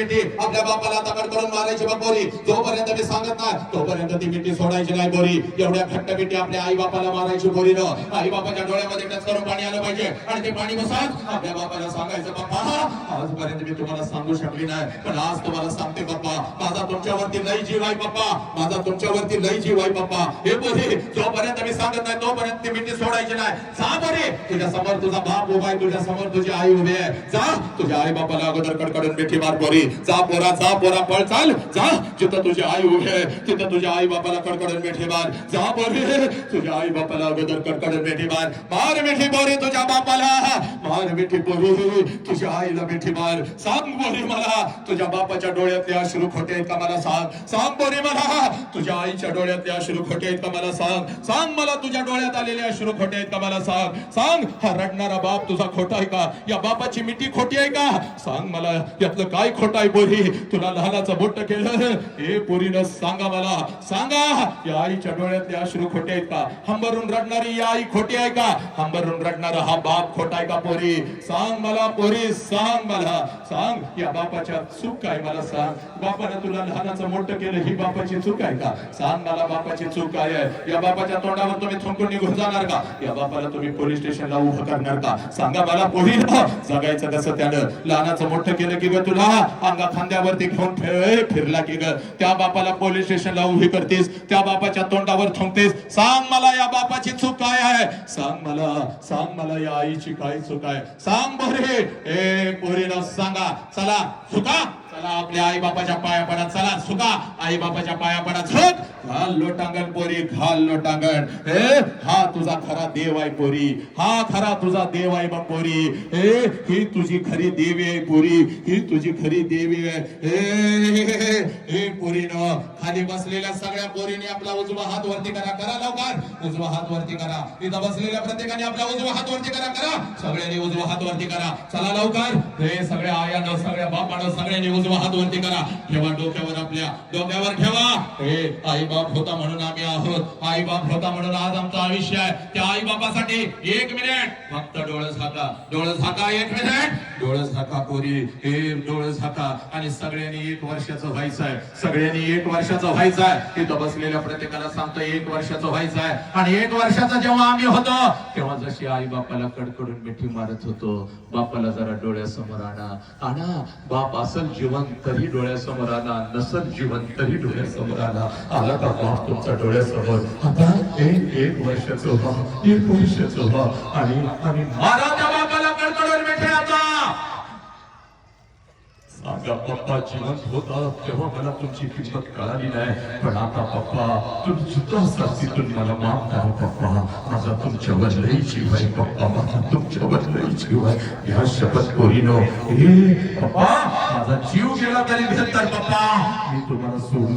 आपल्या बापाला दगड करून मारायची बघ बोरी जोपर्यंत मी सांगत नाही तोपर्यंत ती मिठी सोडायची नाही बोरी एवढ्या घट्ट मिठी आपल्या आई बापाला मारायची बोरी न. आई बापाच्या डोळ्यामध्ये टच करून पाणी आलं पाहिजे. आणि ते पाणी बसत आपल्या बापाला सांगायचं बाप्पा आजपर्यंत मी तुम्हाला सांगू शकली नाही पण आज तुम्हाला सांगते बाप्पा. माझा तुमच्यावरती लई जीव आहे बाप्पा. माझा तुमच्यावरती लई जीव आहे बाप्पा. हे बोरी जोपर्यंत मी सांगत नाही तोपर्यंत ती मिठी सोडायची नाही. जा बोरी तुझ्या समोर तुझा बाप उभा आहे तुझ्या समोर तुझी आई उभी आहे. जा. तुझ्या आई बापाला अगोदर कडकडून मिठी मार बोरी जा पोरा जा पोरा पळ चाल. जा. जिथं तुझी आई उभी आहे तिथं तुझ्या आई बापाला कडकडून मिठी मार. जा बोरी तुझ्या आई बापाला अगोदर कडकडून मिठी मार. मार मिठी पोरी तुझ्या बापाला. मार मिठी पोरी. तुझ्या आईला मिठी मार. सांग पोरी मला तुझ्या बापाच्या डोळ्यातले अश्रू खोटे आहेत का मला सांग? सांग पोरी मला तुझ्या आईच्या डोळ्यातले अश्रू खोटे आहेत का मला सांग? सांग मला तुझ्या डोळ्यात आलेले अश्रू खोटे आहेत का मला सांग? सांग हा रडणारा बाप तुझा खोटा आहे का? या बापाची मिठी खोटी आहे का? सांग मला यातलं काय खोट काय पोरी तुला लहानाचं मोठं केलं? हे पोरीनं सांगा मला. सांगा या आईच्या डोळ्यातले अश्रू खोटे आहेत का? हंबरून रडणारी या आई खोटी आहे का? हंबरून रडणारा हा बाप खोटा आहे का पोरी? सांग मला पोरी सांग मला. सांग या बापाच्या चूक काय मला सांग. बापानं तुला लहानाचं मोठं केलं ही बापाची चूक आहे का? सांग मला बापाची चूक काय आहे. या बापाच्या तोंडावर तुम्ही थुंकून निघून जाणार का? या बापाला तुम्ही पोलीस स्टेशनला उभं करणार का? सांगा मला पोरी जगायचं कसं त्यानं? लहानाचं मोठं केलं की तुला? अंगा खांद्यावरती घेऊन फिरला की ग. त्या बापाला पोलीस स्टेशनला उभी करतेस. त्या बापाच्या तोंडावर थुंकतेस सांग मला या बापाची चूक काय आहे? सांग मला सांग मला या आईची काय चूक आहे? सांग बरे ए पोरीला सांगा. चला चुका? चला आपल्या आई बापाच्या पाया पडा चला सुका. आई बापाच्या पाया पडा झोप घाल लोटांगण पोरी घाल लोटांगण. हे हा तुझा खरा देव आहे पोरी. हा खरा तुझा देव आहे बा पोरी. हे ही तुझी खरी देवी आहे पोरी. ही तुझी खरी देवी आहे. हे पोरी न खाली बसलेल्या सगळ्या पोरीने आपला उजवा हात वरती करा. करा लवकर. उजवा हात वरती करा. तिथं बसलेल्या प्रत्येकाने आपला उजवा हात वरती करा. करा. सगळ्यांनी उजवा हात वरती करा. चला लवकर. हे सगळ्या आयानं सगळ्या बापानं सगळ्यांनी उजवा हात वरती करा. ठेवा डोक्यावर आपल्या. डोक्यावर ठेवा. हे आई बाप होता म्हणून आम्ही आहोत. आई बाप होता म्हणून आज आमचं आयुष्य आहे. त्या आई बापासाठी एक मिनिट फक्त डोळस झाका. डोळस झाका एक मिनिट डोळस झाका पोरी. हे डोळस झाका. आणि सगळ्यांनी एक वर्षाचं व्हायचं आहे. सगळ्यांनी एक वर्षाचं व्हायचं आहे तिथं बसलेल्या प्रत्येकाला सांगतो एक वर्षाचं व्हायचं आहे. आणि एक वर्षाचा जेव्हा आम्ही होतो तेव्हा जशी आई बापाला कडकडून मिठी मारत होतो बापाला जरा डोळ्यासमोर आणा. आणा बाप असल जीवन तरी डोळ्यासमोर आला नसल जीवन तरी डोळ्यासमोर आला आला का बाप तुमचा डोळ्यासमोर? आता एक एक वर्षाचं व्हा एक वर्षाचं व्हा. आणि आणि मारा पप्पा जिवंत होता तेव्हा मला तुमची किंमत कळाली नाही पण आता पप्पा तुम्ही सुद्धा साथीतून मला माफ़ करा पप्पा माझा तुमच्यावर लई जीव आहे पप्पा माझा तुमच्यावर लई जीव आहे ह्या शपथ कोरीनो हे पप्पा माझा जीव गेला तरी नंतर पप्पा. मी तुम्हाला सोडून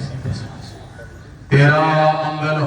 तेरा अमल